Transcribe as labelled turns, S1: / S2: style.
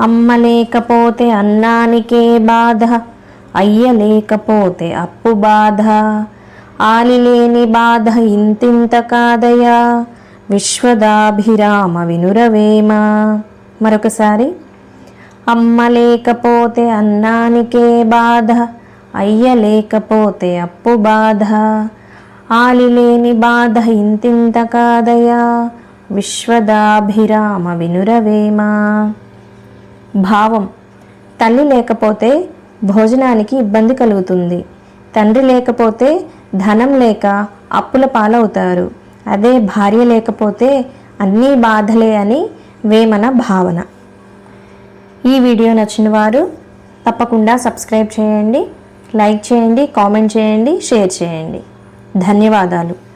S1: అమ్మ లేకపోతే అన్నానికే బాధ అయ్య లేకపోతే అప్పు బాధ. ఆలిలేని బాధ ఇంతింత కాదయా విశ్వదాభిరామ వినురవేమ. మరొకసారి అమ్మ లేకపోతే అన్నానికే బాధ అయ్య లేకపోతే అప్పు బాధ. ఆలిలేని బాధ ఇంతింత కాదయా విశ్వదాభిరామ వినురవేమ. భావం. తల్లి లేకపోతే భోజనానికి ఇబ్బంది కలుగుతుంది. తండ్రి లేకపోతే ధనం లేక అప్పుల పాలవుతారు. అదే భార్య లేకపోతే అన్నీ బాధలే అని వేమన భావన. ఈ వీడియో నచ్చిన వారు తప్పకుండా సబ్స్క్రైబ్ చేయండి లైక్ చేయండి కామెంట్ చేయండి షేర్ చేయండి. ధన్యవాదాలు.